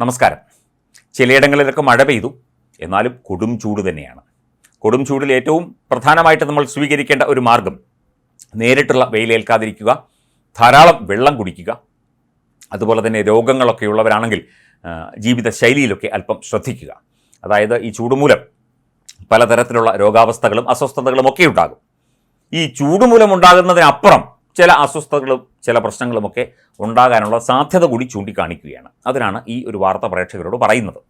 നമസ്കാരം. ചിലയിടങ്ങളിലൊക്കെ മഴ പെയ്തു. എന്നാലും കൊടും ചൂട് തന്നെയാണ്. കൊടും ചൂടിൽ ഏറ്റവും പ്രധാനമായിട്ട് നമ്മൾ സ്വീകരിക്കേണ്ട ഒരു മാർഗം നേരിട്ടുള്ള വെയിലേൽക്കാതിരിക്കുക ധാരാളം വെള്ളം കുടിക്കുക. അതുപോലെ തന്നെ രോഗങ്ങളൊക്കെ ഉള്ളവരാണെങ്കിൽ ജീവിത ജീവിതശൈലിയിലൊക്കെ അല്പം ശ്രദ്ധിക്കുക. അതായത് ഈ ചൂട് മൂലം പലതരത്തിലുള്ള രോഗാവസ്ഥകളും അസ്വസ്ഥതകളും ഒക്കെ ഉണ്ടാകും. ഈ ചൂടുമൂലം ഉണ്ടാകുന്നതിനപ്പുറം ചില അസ്വസ്ഥതകളും ചില പ്രശ്നങ്ങളുമൊക്കെ ഉണ്ടാകാനുള്ള സാധ്യത കൂടി ചൂണ്ടിക്കാണിക്കുകയാണ്. അതിനാണ് ഈ ഒരു വാർത്ത പ്രേക്ഷകരോട് പറയുന്നത്.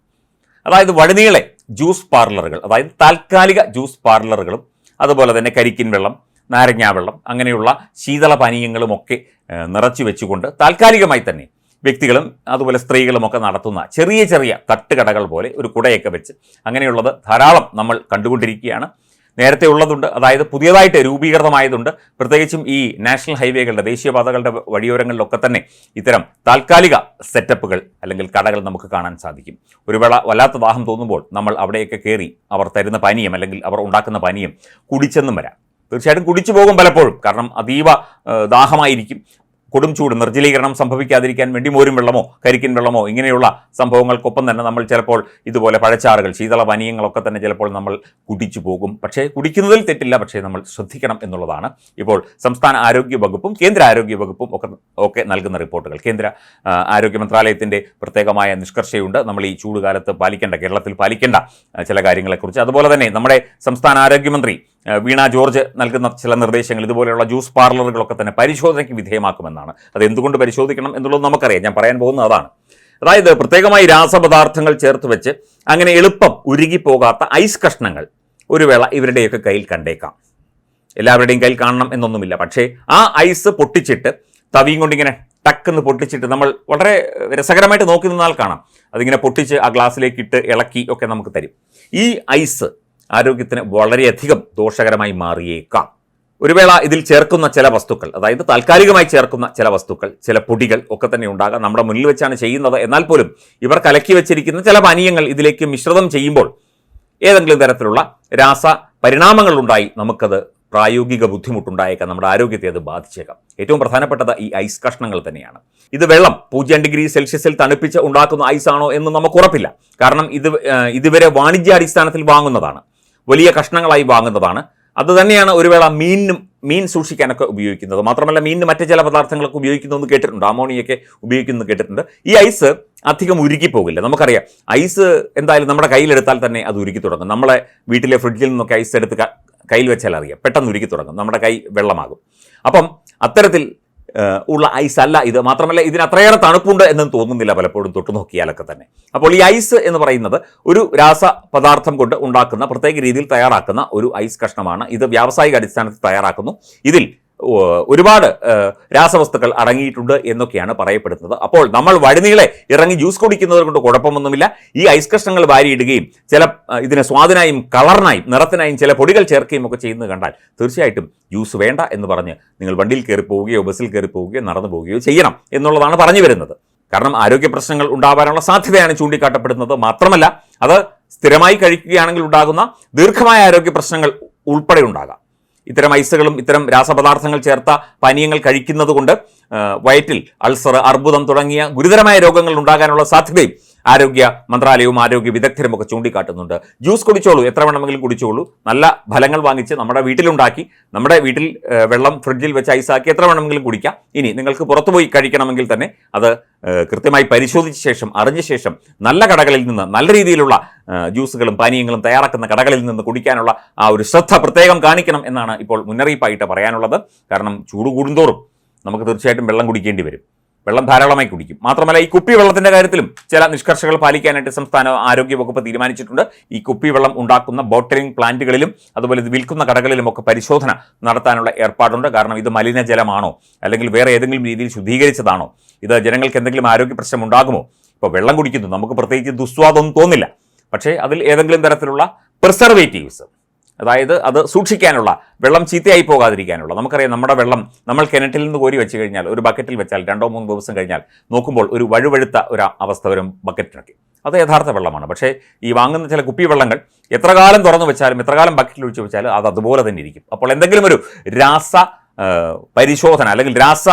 അതായത് വഴുനീളെ ജ്യൂസ് പാർലറുകൾ അതായത് താൽക്കാലിക ജ്യൂസ് പാർലറുകളും അതുപോലെ തന്നെ കരിക്കിൻ വെള്ളം നാരങ്ങാവെള്ളം അങ്ങനെയുള്ള ശീതള പാനീയങ്ങളുമൊക്കെ ഏഹ്, നിറച്ചു വെച്ചുകൊണ്ട് താൽക്കാലികമായി തന്നെ വ്യക്തികളും അതുപോലെ സ്ത്രീകളുമൊക്കെ നടത്തുന്ന ചെറിയ ചെറിയ തട്ടുകടകൾ പോലെ ഒരു കുടയൊക്കെ വെച്ച് അങ്ങനെയുള്ളത് ധാരാളം നമ്മൾ കണ്ടുകൊണ്ടിരിക്കുകയാണ്. നേരത്തെ ഉള്ളതുണ്ട്. അതായത് പുതിയതായിട്ട് രൂപീകൃതമായതുണ്ട്. പ്രത്യേകിച്ചും ഈ നാഷണൽ ഹൈവേകളുടെ ദേശീയപാതകളുടെ വഴിയോരങ്ങളിലൊക്കെ തന്നെ ഇത്തരം താൽക്കാലിക സെറ്റപ്പുകൾ അല്ലെങ്കിൽ കടകൾ നമുക്ക് കാണാൻ സാധിക്കും. ഒരു വേള വല്ലാത്ത ദാഹം തോന്നുമ്പോൾ നമ്മൾ അവിടെയൊക്കെ കയറി അവർ തരുന്ന പാനീയം അല്ലെങ്കിൽ അവർ ഉണ്ടാക്കുന്ന പാനീയം കുടിച്ചെന്നും വരാം. തീർച്ചയായിട്ടും കുടിച്ചു പോകും പലപ്പോഴും. കാരണം അതീവ ദാഹമായിരിക്കും. കൊടും ചൂട് നിർജലീകരണം സംഭവിക്കാതിരിക്കാൻ വേണ്ടി മോരും വെള്ളമോ കരിക്കിൻ വെള്ളമോ ഇങ്ങനെയുള്ള സംഭവങ്ങൾക്കൊപ്പം തന്നെ നമ്മൾ ചിലപ്പോൾ ഇതുപോലെ പഴച്ചാറുകൾ ശീതള പാനീയങ്ങളൊക്കെ തന്നെ ചിലപ്പോൾ നമ്മൾ കുടിച്ചു പോകും. പക്ഷേ കുടിക്കുന്നതിൽ തെറ്റില്ല പക്ഷേ നമ്മൾ ശ്രദ്ധിക്കണം എന്നുള്ളതാണ്. ഇപ്പോൾ സംസ്ഥാന ആരോഗ്യ വകുപ്പും കേന്ദ്ര ആരോഗ്യ വകുപ്പും ഒക്കെ ഒക്കെ നൽകുന്ന റിപ്പോർട്ടുകൾ. കേന്ദ്ര ആരോഗ്യ മന്ത്രാലയത്തിന്റെ പ്രത്യേകമായ നിഷ്കർഷയുണ്ട്. നമ്മൾ ഈ ചൂടുകാലത്ത് പാലിക്കേണ്ട കേരളത്തിൽ പാലിക്കേണ്ട ചില കാര്യങ്ങളെക്കുറിച്ച്. അതുപോലെ തന്നെ നമ്മുടെ സംസ്ഥാന ആരോഗ്യമന്ത്രി വീണ ജോർജ് നൽകുന്ന ചില നിർദ്ദേശങ്ങൾ ഇതുപോലെയുള്ള ജ്യൂസ് പാർലറുകളൊക്കെ തന്നെ പരിശോധനയ്ക്ക് വിധേയമാക്കുമെന്നാണ്. അത് എന്തുകൊണ്ട് പരിശോധിക്കണം എന്നുള്ളത് നമുക്കറിയാം. ഞാൻ പറയാൻ പോകുന്നത് അതാണ്. അതായത് പ്രത്യേകമായി രാസപദാർത്ഥങ്ങൾ ചേർത്ത് വെച്ച് അങ്ങനെ എളുപ്പം ഉരുകിപ്പോകാത്ത ഐസ് കഷ്ണങ്ങൾ ഒരു വേള ഇവരുടെയൊക്കെ കയ്യിൽ കണ്ടേക്കാം. എല്ലാവരുടെയും കയ്യിൽ കാണണം എന്നൊന്നുമില്ല. പക്ഷേ ആ ഐസ് പൊട്ടിച്ചിട്ട് തവിയും കൊണ്ടിങ്ങനെ ടക്കെന്ന് പൊട്ടിച്ചിട്ട് നമ്മൾ വളരെ രസകരമായിട്ട് നോക്കി നിന്നാൽ കാണാം. അതിങ്ങനെ പൊട്ടിച്ച് ആ ഗ്ലാസ്സിലേക്ക് ഇട്ട് ഇളക്കി ഒക്കെ നമുക്ക് തരും. ഈ ഐസ് ആരോഗ്യത്തിന് വളരെയധികം ദോഷകരമായി മാറിയേക്കാം. ഒരു വേള ഇതിൽ ചേർക്കുന്ന ചില വസ്തുക്കൾ അതായത് താൽക്കാലികമായി ചേർക്കുന്ന ചില വസ്തുക്കൾ ചില പൊടികൾ ഒക്കെ തന്നെ ഉണ്ടാകാം. നമ്മുടെ മുന്നിൽ വെച്ചാണ് ചെയ്യുന്നത്. എന്നാൽ പോലും ഇവർ കലക്കി വെച്ചിരിക്കുന്ന ചില പാനീയങ്ങൾ ഇതിലേക്ക് മിശ്രിതം ചെയ്യുമ്പോൾ ഏതെങ്കിലും തരത്തിലുള്ള രാസ പരിണാമങ്ങൾ ഉണ്ടായി നമുക്കത് പ്രായോഗിക ബുദ്ധിമുട്ടുണ്ടായേക്കാം. നമ്മുടെ ആരോഗ്യത്തെ അത് ബാധിച്ചേക്കാം. ഏറ്റവും പ്രധാനപ്പെട്ടത് ഈ ഐസ് കഷ്ണങ്ങൾ തന്നെയാണ്. ഇത് വെള്ളം പൂജ്യം ഡിഗ്രി സെൽഷ്യസിൽ തണുപ്പിച്ച് ഉണ്ടാക്കുന്ന ഐസ് ആണോ എന്ന് നമുക്ക് ഉറപ്പില്ല. കാരണം ഇത് ഇതുവരെ വാണിജ്യാടിസ്ഥാനത്തിൽ വാങ്ങുന്നതാണ്. വലിയ കഷ്ണങ്ങളായി വാങ്ങുന്നതാണ്. അത് തന്നെയാണ് ഒരു വേള മീനിനും മീൻ സൂക്ഷിക്കാനൊക്കെ ഉപയോഗിക്കുന്നത്. മാത്രമല്ല മീനിന് മറ്റ് ചില പദാർത്ഥങ്ങളൊക്കെ ഉപയോഗിക്കുന്നു എന്ന് കേട്ടിട്ടുണ്ട്. അമോണിയൊക്കെ ഉപയോഗിക്കുന്നു എന്ന് കേട്ടിട്ടുണ്ട്. ഈ ഐസ് അധികം ഉരുക്കി പോകില്ല. നമുക്കറിയാം ഐസ് എന്തായാലും നമ്മുടെ കയ്യിലെടുത്താൽ തന്നെ അത് ഉരുക്കി തുടങ്ങും. നമ്മളെ വീട്ടിലെ ഫ്രിഡ്ജിൽ നിന്നൊക്കെ ഐസ് എടുത്ത് കയ്യിൽ വെച്ചാൽ അറിയാം പെട്ടെന്ന് ഉരുക്കി തുടങ്ങും. നമ്മുടെ കൈ വെള്ളമാകും. അപ്പം അത്തരത്തിൽ ഉള്ള ഐസ് അല്ല ഇത്. മാത്രമല്ല ഇതിന് അത്രയേറെ തണുപ്പുണ്ട് എന്നും തോന്നുന്നില്ല പലപ്പോഴും തൊട്ടു നോക്കിയാലൊക്കെ തന്നെ. അപ്പോൾ ഈ ഐസ് എന്ന് പറയുന്നത് ഒരു രാസ പദാർത്ഥം കൊണ്ട് ഉണ്ടാക്കുന്ന പ്രത്യേക രീതിയിൽ തയ്യാറാക്കുന്ന ഒരു ഐസ് കഷ്ണമാണ്. ഇത് വ്യാവസായിക അടിസ്ഥാനത്തിൽ തയ്യാറാക്കുന്നു. ഇതിൽ ഒരുപാട് രാസവസ്തുക്കൾ അടങ്ങിയിട്ടുണ്ട് എന്നൊക്കെയാണ് പറയപ്പെടുന്നത്. അപ്പോൾ നമ്മൾ വഴുനീളെ ഇറങ്ങി ജ്യൂസ് കുടിക്കുന്നത് കൊണ്ട് കുഴപ്പമൊന്നുമില്ല. ഈ ഐസ് കഷ്ണങ്ങൾ വാരിയിടുകയും ചില ഇതിനെ സ്വാദിനായും കളറിനായും നിറത്തിനായും ചില പൊടികൾ ചേർക്കുകയും ഒക്കെ ചെയ്യുന്നത് കണ്ടാൽ തീർച്ചയായിട്ടും ജ്യൂസ് വേണ്ട എന്ന് പറഞ്ഞ് നിങ്ങൾ വണ്ടിയിൽ കയറി പോവുകയോ ബസ്സിൽ കയറി പോവുകയോ നടന്നു പോവുകയോ ചെയ്യണം എന്നുള്ളതാണ് പറഞ്ഞു വരുന്നത്. കാരണം ആരോഗ്യ പ്രശ്നങ്ങൾ ഉണ്ടാവാനുള്ള സാധ്യതയാണ് ചൂണ്ടിക്കാട്ടപ്പെടുന്നത്. മാത്രമല്ല അത് സ്ഥിരമായി കഴിക്കുകയാണെങ്കിൽ ഉണ്ടാകുന്ന ദീർഘമായ ആരോഗ്യ പ്രശ്നങ്ങൾ ഉൾപ്പെടെ ഉണ്ടാകാം. ഇത്തരം ഐസുകളും ഇത്തരം രാസപദാർത്ഥങ്ങൾ ചേർത്ത പാനീയങ്ങൾ കഴിക്കുന്നതുകൊണ്ട് വയറ്റിൽ അൾസർ അർബുദം തുടങ്ങിയ ഗുരുതരമായ രോഗങ്ങൾ ഉണ്ടാകാനുള്ള സാധ്യതയും ആരോഗ്യ മന്ത്രാലയവും ആരോഗ്യ വിദഗ്ധരും ഒക്കെ ചൂണ്ടിക്കാട്ടുന്നുണ്ട്. ജ്യൂസ് കുടിച്ചോളൂ. എത്ര വേണമെങ്കിലും കുടിച്ചോളൂ. നല്ല ഫലങ്ങൾ വാങ്ങിച്ച് നമ്മുടെ വീട്ടിലുണ്ടാക്കി നമ്മുടെ വീട്ടിൽ വെള്ളം ഫ്രിഡ്ജിൽ വെച്ച് ഐസാക്കി എത്ര വേണമെങ്കിലും കുടിക്കാം. ഇനി നിങ്ങൾക്ക് പുറത്തുപോയി കഴിക്കണമെങ്കിൽ തന്നെ അത് കൃത്യമായി പരിശോധിച്ച ശേഷം അറിഞ്ഞ ശേഷം നല്ല കടകളിൽ നിന്ന് നല്ല രീതിയിലുള്ള ജ്യൂസുകളും പാനീയങ്ങളും തയ്യാറാക്കുന്ന കടകളിൽ നിന്ന് കുടിക്കാനുള്ള ആ ഒരു ശ്രദ്ധ പ്രത്യേകം കാണിക്കണം എന്നാണ് ഇപ്പോൾ മുന്നറിയിപ്പായിട്ട് പറയാനുള്ളത്. കാരണം ചൂട് കൂടുന്തോറും നമുക്ക് തീർച്ചയായിട്ടും വെള്ളം കുടിക്കേണ്ടി വരും. വെള്ളം ധാരാളമായി കുടിക്കും. മാത്രമല്ല ഈ കുപ്പി വെള്ളത്തിന്റെ കാര്യത്തിലും ചില നിഷ്കർഷകൾ പാലിക്കാനായിട്ട് സംസ്ഥാന ആരോഗ്യ വകുപ്പ് തീരുമാനിച്ചിട്ടുണ്ട്. ഈ കുപ്പി വെള്ളം ഉണ്ടാക്കുന്ന ബോട്ടലിംഗ് പ്ലാന്റുകളിലും അതുപോലെ ഇത് വിൽക്കുന്ന കടകളിലും ഒക്കെ പരിശോധന നടത്താനുള്ള ഏർപ്പാടുണ്ട്. കാരണം ഇത് മലിനജലമാണോ? അല്ലെങ്കിൽ വേറെ ഏതെങ്കിലും രീതിയിൽ ശുദ്ധീകരിച്ചതാണോ? ഇത് ജനങ്ങൾക്ക് എന്തെങ്കിലും ആരോഗ്യ പ്രശ്നം ഉണ്ടാകുമോ? ഇപ്പോൾ വെള്ളം കുടിക്കുന്നു. നമുക്ക് പ്രത്യേകിച്ച് ദുസ്വാദമൊന്നും തോന്നില്ല. പക്ഷേ അതിൽ ഏതെങ്കിലും തരത്തിലുള്ള പ്രിസർവേറ്റീവ്സ് അതായത് അത് സൂക്ഷിക്കാനുള്ള വെള്ളം ചീത്തയായി പോകാതിരിക്കാനുള്ള. നമുക്കറിയാം നമ്മുടെ വെള്ളം നമ്മൾ കിണറ്റിൽ നിന്ന് കോരി വെച്ച് കഴിഞ്ഞാൽ ഒരു ബക്കറ്റിൽ വെച്ചാൽ രണ്ടോ മൂന്നോ ദിവസം കഴിഞ്ഞാൽ നോക്കുമ്പോൾ ഒരു വഴുവഴുത്ത ഒരു അവസ്ഥ വരും ബക്കറ്റിനൊക്കെ. അത് യഥാർത്ഥ വെള്ളമാണ്. പക്ഷേ ഈ വാങ്ങുന്ന ചില കുപ്പി വെള്ളങ്ങൾ എത്ര കാലം തുറന്നു വെച്ചാലും എത്ര കാലം ബക്കറ്റിൽ ഒഴിച്ചു വെച്ചാലും അത് അതുപോലെ തന്നെ ഇരിക്കും. അപ്പോൾ എന്തെങ്കിലും ഒരു രാസ പരിശോധന അല്ലെങ്കിൽ രാസ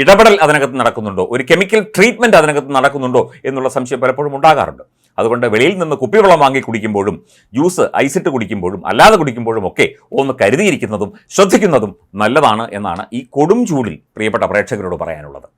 ഇടപെടൽ അതിനകത്ത് നടക്കുന്നുണ്ടോ? ഒരു കെമിക്കൽ ട്രീറ്റ്മെന്റ് അതിനകത്ത് നടക്കുന്നുണ്ടോ എന്നുള്ള സംശയം പലപ്പോഴും ഉണ്ടാകാറുണ്ട്. അതുകൊണ്ട് വെളിയിൽ നിന്ന് കുപ്പിവെള്ളം വാങ്ങി കുടിക്കുമ്പോഴും ജ്യൂസ് ഐസിട്ട് കുടിക്കുമ്പോഴും അല്ലാതെ കുടിക്കുമ്പോഴും ഒക്കെ ഒന്ന് കരുതിയിരിക്കുന്നതും ശ്രദ്ധിക്കുന്നതും നല്ലതാണ് എന്നാണ് ഈ കൊടും ചൂടിൽ പ്രിയപ്പെട്ട പ്രേക്ഷകരോട് പറയാനുള്ളത്.